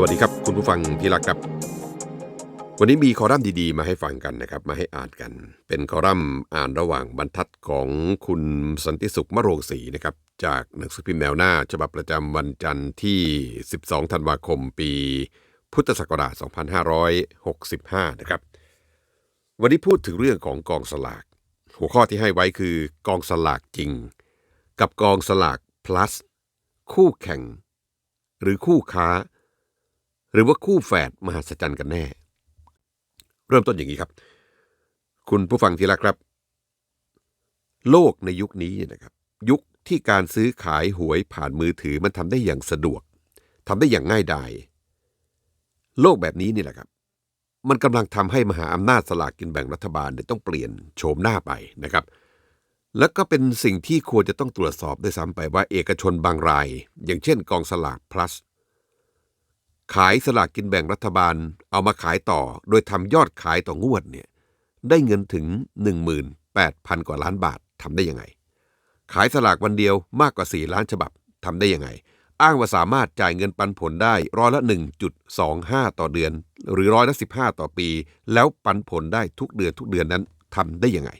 วัสดีครับคุณผู้ฟังที่รักครับ วันนี้มีคอลัมน์ดีๆ มาให้ฟังกันนะครับ มาให้อ่านกัน เป็นคอลัมน์อ่านระหว่างบรรทัดของคุณสันติสุขมะโรงศรีนะครับ จากหนังสือพิมพ์แนวหน้า ฉบับประจำวันจันทร์ที่ 12 ธันวาคม ปี พุทธศักราช 2565 นะครับ วันนี้พูดถึงเรื่องของกองสลาก หัวข้อที่ให้ไว้คือกองสลากจริง กับกองสลาก plus คู่แข่ง หรือคู่ค้า หรือว่าคู่แฝดมหัศจรรย์กันแน่ เริ่มต้นอย่างนี้ครับ คุณผู้ฟังที่รักครับ โลกในยุคนี้เนี่ยนะครับ ยุคที่การซื้อขายหวยผ่านมือถือมันทำได้อย่างสะดวกทำได้อย่างง่ายดายโลกแบบนี้นี่แหละครับ มันกำลังทำให้มหาอำนาจสลากกินแบ่งรัฐบาลเนี่ยต้องเปลี่ยนโฉมหน้าไปนะครับ แล้วก็เป็นสิ่งที่ควรจะต้องตรวจสอบด้วยซ้ำไปว่าเอกชนบางราย อย่างเช่นกองสลาก plus ขายสลากกินแบ่งรัฐบาลเอามาขายต่อ โดยทำยอดขายต่องวดเนี่ยได้เงินถึง 18,000 กว่าล้านบาททำได้ยังไง ขายสลากวันเดียวมากกว่า 4 ล้านฉบับทำได้ยังไง อ้างว่าสามารถจ่ายเงินปันผลได้ร้อยละ 1.25 ต่อเดือน หรือร้อยละ 15 ต่อปี แล้วปันผลได้ทุกเดือนทุกเดือนนั้นทำได้ยังไง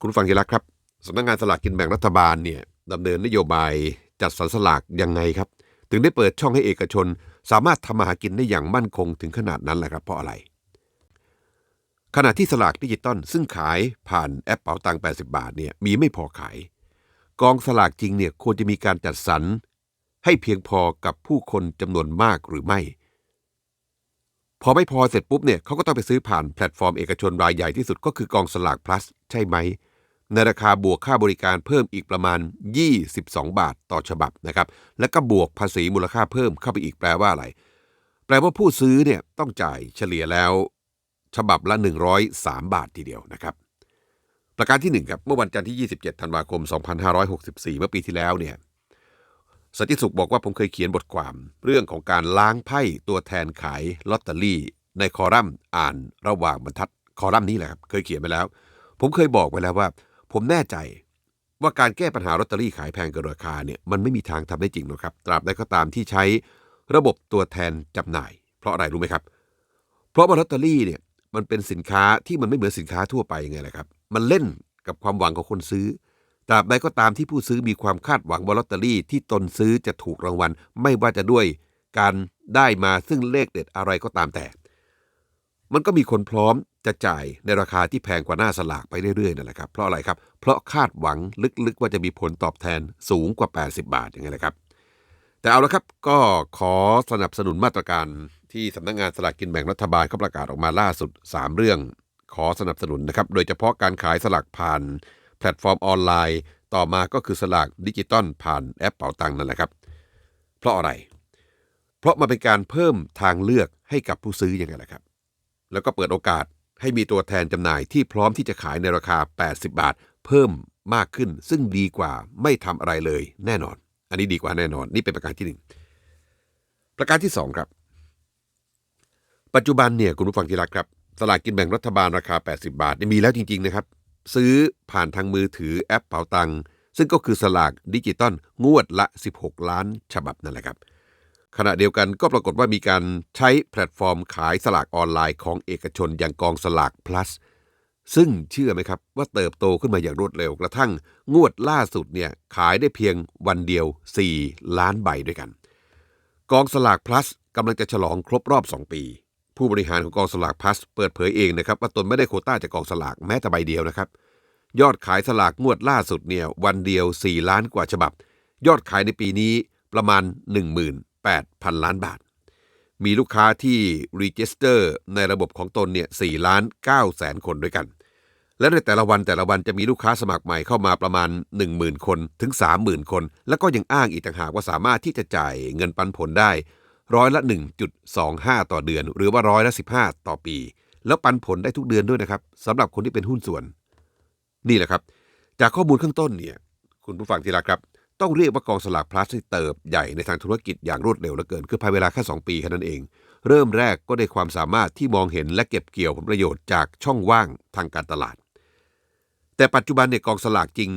คุณฟังที่รักครับสำนักงานสลากกินแบ่งรัฐบาลเนี่ยดำเนินนโยบายจัดสรรสลากยังไงครับ ถึงได้เปิดช่องให้เอกชน สามารถทำมาหากินได้อย่างมั่นคงถึงขนาดนั้นแหละครับเพราะอะไร ขณะที่สลากดิจิตอลซึ่งขายผ่านแอปเป๋าตังค์80 บาทเนี่ยมีไม่พอขาย กองสลากจริงเนี่ยควรจะมีการจัดสรรให้เพียงพอกับผู้คนจำนวนมากหรือไม่ พอไม่พอเสร็จปุ๊บเนี่ยเขาก็ต้องไปซื้อผ่านแพลตฟอร์มเอกชนรายใหญ่ที่สุดก็คือกองสลาก plus ใช่ไหม ในราคาบวกค่าบริการเพิ่มอีกประมาณ 22 บาทต่อฉบับนะครับ แล้วก็บวกภาษีมูลค่าเพิ่มเข้าไปอีกแปลว่าอะไร แปลว่าผู้ซื้อเนี่ยต้องจ่ายเฉลี่ยแล้ว ฉบับละ 103 บาททีเดียวนะครับ ประการที่ 1 ครับ เมื่อวันจันทร์ที่ 27 ธันวาคม 2564 เมื่อปีที่แล้วเนี่ยสันติสุขบอกว่าผมเคยเขียนบทความเรื่องของการล้างไพ่ตัวแทนขายลอตเตอรี่ ในคอลัมน์อ่านระหว่างบรรทัดคอลัมน์นี้แหละครับเคยเขียนไปแล้ว ผมเคยบอกไปแล้วว่า ผมแน่ใจว่าการแก้ปัญหาลอตเตอรี่ขายแพงเกินราคาเนี่ยมันไม่มีทางทำได้จริงหรอกครับ ตราบใดก็ตามที่ใช้ระบบตัวแทนจำหน่าย เพราะอะไรรู้ไหมครับ เพราะว่าลอตเตอรี่เนี่ยมันเป็นสินค้าที่มันไม่เหมือนสินค้าทั่วไปยังไงแหละครับ มันเล่นกับความหวังของคนซื้อ ตราบใดก็ตามที่ผู้ซื้อมีความคาดหวังว่าลอตเตอรี่ที่ตนซื้อจะถูกรางวัล ไม่ว่าจะด้วยการได้มาซึ่งเลขเด็ดอะไรก็ตามแต่ มันก็มีคนพร้อม จะจ่ายในราคาที่แพงกว่าหน้าสลากไปเรื่อยๆนั่นแหละครับเพราะอะไรครับ เพราะคาดหวังลึกๆ ว่าจะมีผลตอบแทนสูงกว่า 80 บาทอย่างไงแหละครับ แต่เอาละครับก็ขอสนับสนุนมาตรการที่สำนักงานสลากกินแบ่งรัฐบาลเขาประกาศออกมาล่าสุด 3 เรื่อง ขอสนับสนุนนะครับโดยเฉพาะการขายสลากผ่าน แพลตฟอร์มออนไลน์ ต่อมาก็คือสลากดิจิตอลผ่านแอปเป๋าตังนั่นแหละครับ เพราะอะไร เพราะมันเป็นการเพิ่มทางเลือกให้กับผู้ซื้อยังไงล่ะครับ แล้วก็เปิดโอกาส ให้มีตัวแทนจำหน่ายที่พร้อมที่จะขายในราคา 80 บาท เพิ่มมากขึ้น ซึ่งดีกว่าไม่ทำอะไรเลยแน่นอน อันนี้ดีกว่าแน่นอน นี่เป็นประการที่หนึ่งประการที่สองครับ ปัจจุบันเนี่ยคุณผู้ฟังที่รักครับ สลากกินแบ่งรัฐบาลราคา 80 บาทมีแล้วจริง ๆ นะครับ ซื้อผ่านทางมือถือแอปเป๋าตังซึ่งก็คือสลากดิจิตอลงวดละ 16 ล้านฉบับนั่นแหละครับ ขณะเดียวกันก็ปรากฏว่ามีการใช้แพลตฟอร์มขายสลากออนไลน์ของเอกชนอย่างกองสลาก plus ซึ่งเชื่อไหมครับว่าเติบโตขึ้นมาอย่างรวดเร็วกระทั่งงวดล่าสุดเนี่ยขายได้เพียงวันเดียว 4 ล้านใบด้วยกัน กองสลาก plus กำลังจะฉลองครบรอบ 2 ปี ผู้บริหารของกองสลาก plus เปิดเผยเองนะครับว่าตนไม่ได้โควต้าจากกองสลากแม้แต่ใบเดียวนะครับ ยอดขายสลากงวดล่าสุดเนี่ยวันเดียว 4 ล้านกว่าฉบับ ยอดขายในปีนี้ประมาณ 8,000 ล้านบาท มีลูกค้าที่รีจิสเตอร์ในระบบของตนเนี่ย4ล้าน9แสนคนด้วยกัน และในแต่ละวันแต่ละวันจะมีลูกค้าสมัครใหม่เข้ามาประมาณ 10,000 คนถึง 30,000 คน แล้วก็ยังอ้างอีกต่างหากว่าสามารถที่จะจ่ายเงินปันผลได้ร้อยละ 1.25 ต่อเดือน หรือว่าร้อยละ 15 ต่อปี แล้วปันผลได้ทุกเดือนด้วยนะครับสำหรับคนที่เป็นหุ้นส่วน นี่แหละครับ จากข้อมูลข้างต้นเนี่ย คุณผู้ฟังที่รักครับ ต้องเรียกว่ากองสลากพลัสที่เติบใหญ่ในทางธุรกิจอย่างรวดเร็วเหลือเกิน คือภายเวลาแค่ 2 ปีแค่นั้นเอง เริ่มแรกก็ได้ความสามารถที่มองเห็นและเก็บเกี่ยวผลประโยชน์จากช่องว่างทางการตลาด แต่ปัจจุบันเนี่ยกองสลากจริง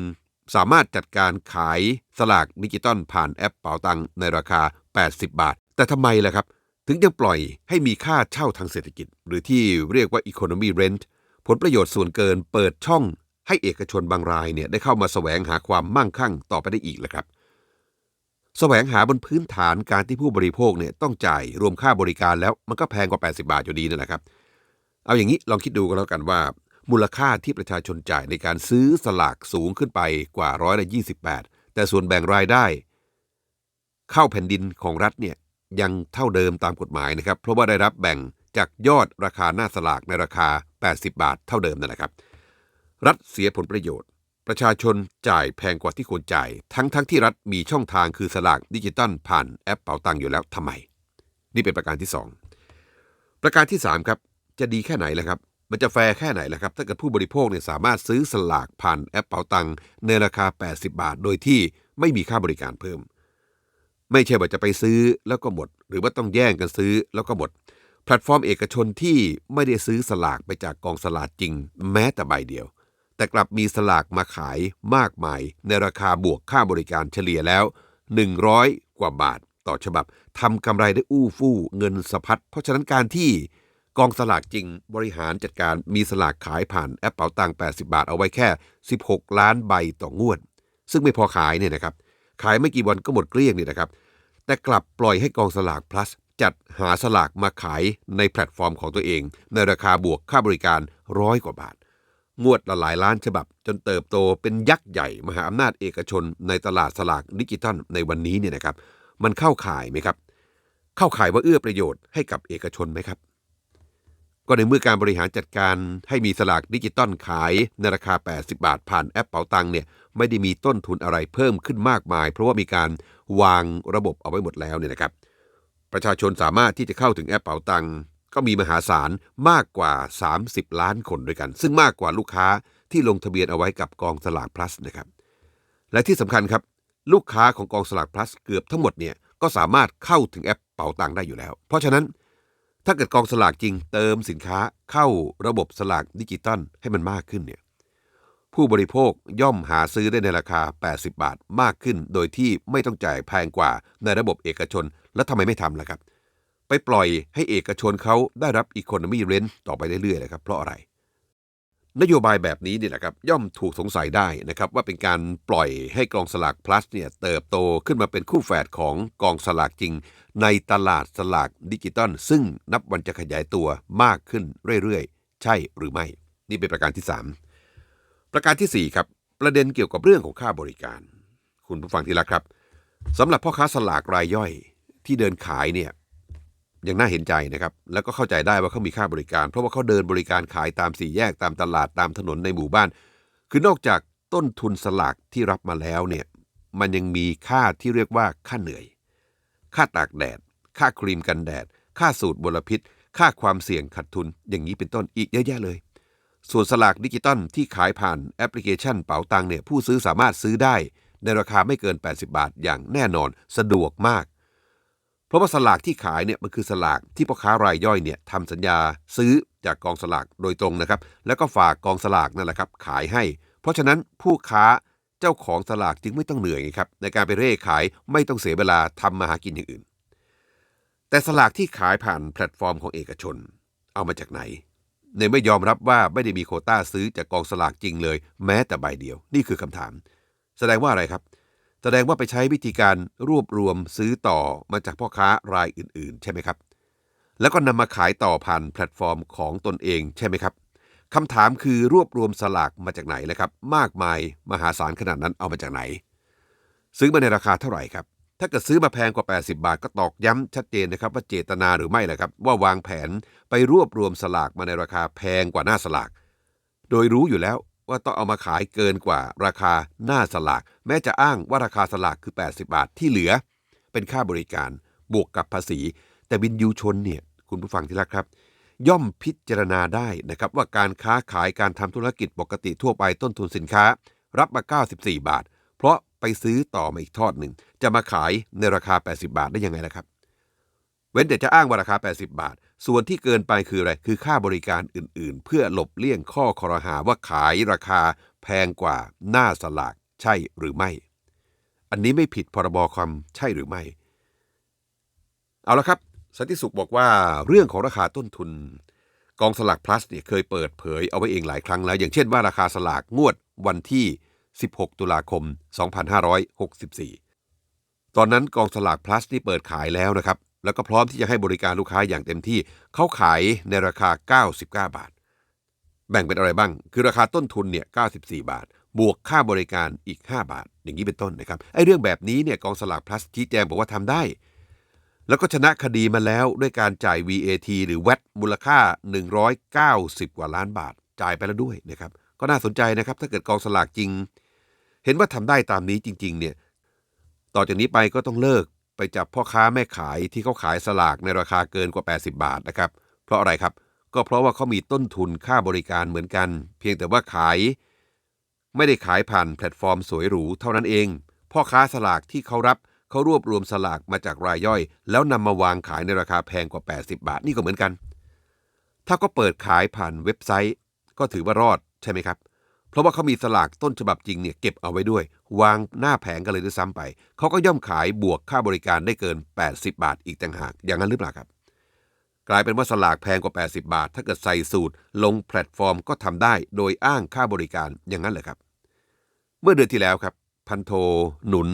สามารถจัดการขายสลากดิจิตอลผ่านแอปเป๋าตังในราคา 80 บาท แต่ทำไมล่ะครับ ถึงยังปล่อยให้มีค่าเช่าทางเศรษฐกิจ หรือที่เรียกว่า economy rent ผลประโยชน์ส่วนเกินเปิดช่อง ให้เอกชนบางรายเนี่ยได้เข้ามาแสวงหาความมั่งคั่งต่อไปได้อีกล่ะครับแสวงหาบนพื้นฐานการที่ผู้บริโภคเนี่ยต้องจ่ายรวมค่าบริการแล้วมันก็แพงกว่า 80 บาทอยู่ดีนั่นแหละครับ เอาอย่างนี้ลองคิดดูกันแล้วกันว่า มูลค่าที่ประชาชนจ่ายในการซื้อสลากสูงขึ้นไปกว่าร้อยละ28แต่ส่วนแบ่งรายได้ เข้าแผ่นดินของรัฐเนี่ยยังเท่าเดิมตามกฎหมายนะครับ เพราะว่าได้รับแบ่งจากยอดราคาหน้าสลากในราคา 80 บาทเท่าเดิมนั่นแหละครับ รัฐเสียผลประโยชน์ ประชาชนจ่ายแพงกว่าที่ควรจ่าย ทั้งทั้งที่รัฐมีช่องทางคือสลากดิจิตอลผ่านแอปเป๋าตังอยู่แล้วทำไม นี่เป็นประการที่ 2 ประการที่3ครับจะดีแค่ไหนล่ะครับ มันจะแฟร์แค่ไหนล่ะครับ ถ้าเกิดผู้บริโภคเนี่ยสามารถซื้อสลากผ่านแอปเป๋าตังในราคา 80 บาท โดยที่ไม่มีค่าบริการเพิ่ม ไม่ใช่ว่าจะไปซื้อแล้วก็หมด หรือว่าต้องแย่งกันซื้อแล้วก็หมด แพลตฟอร์มเอกชนที่ไม่ได้ซื้อสลากไปจากกองสลากจริง แม้แต่ใบเดียว แต่กลับมีสลากมาขายมากมาย ในราคาบวกค่าบริการเฉลี่ยแล้ว 100 กว่าบาทต่อฉบับทำกำไรได้อู้ฟู่เงินสะพัดเพราะฉะนั้นการที่กองสลากจริงบริหารจัดการมีสลากขายผ่านแอปเป๋าตังค์80 บาทเอาไว้แค่ 16 ล้านใบต่องวด ซึ่งไม่พอขายเนี่ยนะครับ ขายไม่กี่วันก็หมดเกลี้ยงนี่นะครับ แต่กลับปล่อยให้กองสลาก plus จัดหาสลากมาขายในแพลตฟอร์มของตัวเอง ในราคาบวกค่าบริการร้อยกว่าบาท งวดละหลายล้านฉบับ จนเติบโตเป็นยักษ์ใหญ่มหาอำนาจเอกชนในตลาดสลากดิจิตอลในวันนี้เนี่ยนะครับ มันเข้าข่ายไหมครับ เข้าข่ายว่าเอื้อประโยชน์ให้กับเอกชนไหมครับ ก็ในเมื่อการบริหารจัดการให้มีสลากดิจิตอลขายในราคา 80 บาทผ่านแอปเป๋าตังค์เนี่ยไม่ได้มีต้นทุนอะไรเพิ่มขึ้นมากมาย เพราะว่ามีการวางระบบเอาไว้หมดแล้วเนี่ยนะครับ ประชาชนสามารถที่จะเข้าถึงแอปเป๋าตังค์ ก็มีมหาศาลมากกว่า 30 ล้านคนด้วยกัน ซึ่งมากกว่าลูกค้าที่ลงทะเบียนเอาไว้กับกองสลาก plus นะครับ และที่สำคัญครับ ลูกค้าของกองสลาก plus เกือบทั้งหมดเนี่ยก็สามารถเข้าถึงแอปเป๋าตังได้อยู่แล้ว เพราะฉะนั้นถ้าเกิดกองสลากจริงเติมสินค้าเข้าระบบสลากดิจิตอลให้มันมากขึ้นเนี่ยผู้บริโภคย่อมหาซื้อได้ในราคา 80 บาทมากขึ้น โดยที่ไม่ต้องจ่ายแพงกว่าในระบบเอกชน แล้วทำไมไม่ทำล่ะครับ ไปปล่อยให้เอกชนเขาได้รับอีโคโนมีเรนต่อไปเรื่อยๆเลยครับเพราะอะไร นโยบายแบบนี้เนี่ยนะครับย่อมถูกสงสัยได้นะครับว่าเป็นการปล่อยให้กองสลาก plus เนี่ยเติบโตขึ้นมาเป็นคู่แฝดของกองสลากจริง ในตลาดสลากดิจิตอลซึ่งนับวันจะขยายตัวมากขึ้นเรื่อยๆ ใช่หรือไม่ นี่เป็นประการที่ 3 ประการทีสี่4 ครับ ประเด็นเกี่ยวกับเรื่องของค่าบริการ คุณผู้ฟังที่รักครับสำหรับพ่อค้าสลากรายย่อยที่เดินขายเนี่ย ยังน่าเห็นใจนะครับ แล้วก็เข้าใจได้ว่าเขามีค่าบริการ เพราะว่าเขาเดินบริการขายตามสี่แยกตามตลาดตามถนนในหมู่บ้าน คือนอกจากต้นทุนสลากที่รับมาแล้วเนี่ย มันยังมีค่าที่เรียกว่าค่าเหนื่อย ค่าตากแดด ค่าครีมกันแดด ค่าสูตรมลพิษ ค่าความเสี่ยงขาดทุน อย่างนี้เป็นต้นอีกเยอะแยะเลย ส่วนสลากดิจิตอลที่ขายผ่านแอปพลิเคชันเป๋าตังเนี่ยผู้ซื้อสามารถซื้อได้ ในราคาไม่เกิน 80 บาทอย่างแน่นอน สะดวกมาก เพราะว่าสลากที่ขายเนี่ยมันคือสลากที่พ่อค้ารายย่อยเนี่ยทำสัญญาซื้อจากกองสลากโดยตรงนะครับ แล้วก็ฝากกองสลากนั่นแหละครับขายให้ เพราะฉะนั้นผู้ค้าเจ้าของสลากจึงไม่ต้องเหนื่อยครับในการไปเร่ขายไม่ต้องเสียเวลาทำมาหากินอย่างอื่น แต่สลากที่ขายผ่านแพลตฟอร์มของเอกชน เอามาจากไหนในไม่ยอมรับว่าไม่ได้มีโคต้าซื้อจากกองสลากจริงเลย แม้แต่ใบเดียว นี่คือคำถาม แสดงว่าอะไรครับ ดงว่าไปใช้วิธีการรวบรวมซื้อต่อมาจากพ่อค้ารายอื่น ๆ ใช่ไหมครับ แล้วก็นำมาขายต่อผ่านแพลตฟอร์มของตนเองใช่ไหมครับคำถามคือรวบรวมสลากมาจากไหนเลยครับ มากมายมหาศาลขนาดนั้นเอามาจากไหน ซื้อมาในราคาเท่าไหร่ครับ ถ้าเกิดซื้อมาแพงกว่า 80 บาทก็ตอกย้ำชัดเจนนะครับ ว่าเจตนาหรือไม่นะครับ ว่าวางแผนไปรวบรวมสลากมาในราคาแพงกว่าหน้าสลาก โดยรู้อยู่แล้ว ว่าต้องเอามาขายเกินกว่าราคาหน้าสลาก แม้จะอ้างว่าราคาสลากคือ 80 บาทที่เหลือ เป็นค่าบริการบวกกับภาษี แต่วินยูชนเนี่ยคุณผู้ฟังที่รักครับ ย่อมพิจารณาได้นะครับว่าการค้าขายการทำธุรกิจปกติทั่วไปต้นทุนสินค้า รับมา 94 บาท เพราะไปซื้อต่อมาอีกทอดหนึ่ง จะมาขายในราคา 80 บาทได้ยังไงล่ะครับ ว้นแต่จะอ้างว่าราคา 80 บาท ส่วนที่เกินไปคืออะไร คือค่าบริการอื่นๆ เพื่อหลบเลี่ยงข้อคอรหาว่าขายราคาแพงกว่าหน้าสลากใช่หรือไม่ อันนี้ไม่ผิดพรบความใช่หรือไม่ เอาละครับสันติสุขบอกว่าเรื่องของราคาต้นทุน กองสลาก plus เนี่ยเคยเปิดเผยเอาไว้เองหลายครั้งแล้ว อย่างเช่นว่าราคาสลากงวดวันที่ 16 ตุลาคม 2564 ตอนนั้นกองสลาก plus นี่เปิดขายแล้วนะครับ แล้วก็พร้อมที่จะให้บริการลูกค้าอย่างเต็มที่เขาขายในราคา 99 บาท แบ่งเป็นอะไรบ้าง คือราคาต้นทุนเนี่ย94 บาท บวกค่าบริการอีก 5 บาท อย่างนี้เป็นต้นนะครับไอ้เรื่องแบบนี้เนี่ยกองสลาก plus ชี้แจงบอกว่าทำได้ แล้วก็ชนะคดีมาแล้วด้วยการจ่าย VAT หรือ VAT มูลค่า 190 กว่าล้านบาท จ่ายไปแล้วด้วยนะครับก็น่าสนใจนะครับถ้าเกิดกองสลากจริง เห็นว่าทำได้ตามนี้จริง ๆ เนี่ยต่อจากนี้ไปก็ต้องเลิก ไปจับพ่อค้าแม่ขายที่เขาขายสลากในราคาเกินกว่า 80 บาทนะครับ เพราะอะไรครับ ก็เพราะว่าเขามีต้นทุนค่าบริการเหมือนกัน เพียงแต่ว่าขาย ไม่ได้ขายผ่านแพลตฟอร์มสวยหรูเท่านั้นเอง พ่อค้าสลากที่เขารับเขารวบรวมสลากมาจากรายย่อย แล้วนำมาวางขายในราคาแพงกว่า 80 บาทนี่ก็เหมือนกัน ถ้าก็เปิดขายผ่านเว็บไซต์ ก็ถือว่ารอดใช่ไหมครับ ราะว่าเขามีสลากต้นฉบับจริงเนี่ยเก็บเอาไว้ด้วย วางหน้าแผงกันเลยด้วยซ้ำไป เขาก็ย่อมขายบวกค่าบริการได้เกิน 80 บาทอีกต่างหาก อย่างนั้นหรือเปล่าครับ กลายเป็นว่าสลากแพงกว่า 80 บาท ถ้าเกิดใส่สูตร ลงแพลตฟอร์มก็ทำได้โดยอ้างค่าบริการอย่างนั้นเหรอครับ เมื่อเดือนที่แล้วครับ พันโทหนุน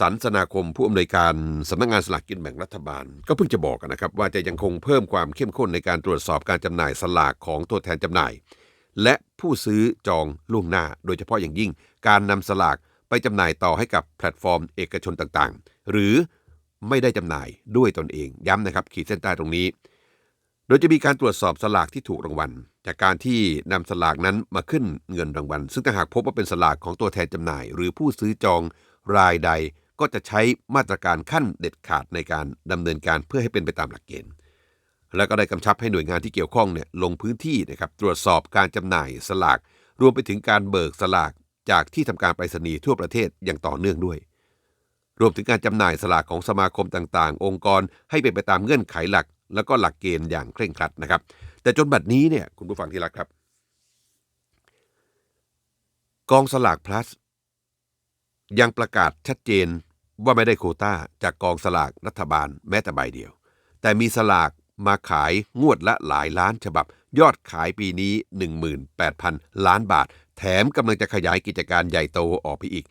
สันสนาคมผู้อำนวยการสำนักงานสลากกินแบ่งรัฐบาล ก็เพิ่งจะบอกนะครับ ว่าจะยังคงเพิ่มความเข้มข้นในการตรวจสอบการจำหน่ายสลากของตัวแทนจำหน่าย และผู้ซื้อจองล่วงหน้า โดยเฉพาะอย่างยิ่ง การนำสลากไปจำหน่ายต่อให้กับแพลตฟอร์มเอกชนต่างๆ หรือไม่ได้จำหน่ายด้วยตนเองย้ำนะครับขีดเส้นใต้ตรงนี้ โดยจะมีการตรวจสอบสลากที่ถูกรางวัล จากการที่นำสลากนั้นมาขึ้นเงินรางวัล ซึ่งถ้าหากพบว่าเป็นสลากของตัวแทนจำหน่าย หรือผู้ซื้อจองรายใดก็จะใช้มาตรการขั้นเด็ดขาดในการดำเนินการเพื่อให้เป็นไปตามหลักเกณฑ์ แล้วก็ได้กำชับให้หน่วยงานที่เกี่ยวข้องเนี่ยลงพื้นที่นะครับตรวจสอบการจำหน่ายสลาก รวมไปถึงการเบิกสลากจากที่ทำการไปรษณีย์ทั่วประเทศอย่างต่อเนื่องด้วย รวมถึงการจำหน่ายสลากของสมาคมต่างๆ องค์กรให้เป็นไปตามเงื่อนไขหลัก แล้วก็หลักเกณฑ์อย่างเคร่งครัดนะครับ แต่จนบัดนี้เนี่ยคุณผู้ฟังที่รักครับ กองสลาก plus ยังประกาศชัดเจนว่าไม่ได้โควต้าจากกองสลากรัฐบาลแม้แต่ใบเดียว แต่มีสลาก มาขายงวดละหลายล้านฉบับ ยอดขายปีนี้ 18,000 ล้านบาท แถมกำลังจะขยายกิจการใหญ่โตออกไปอีก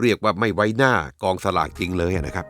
เรียกว่าไม่ไว้หน้ากองสลากจริงเลยนะครับ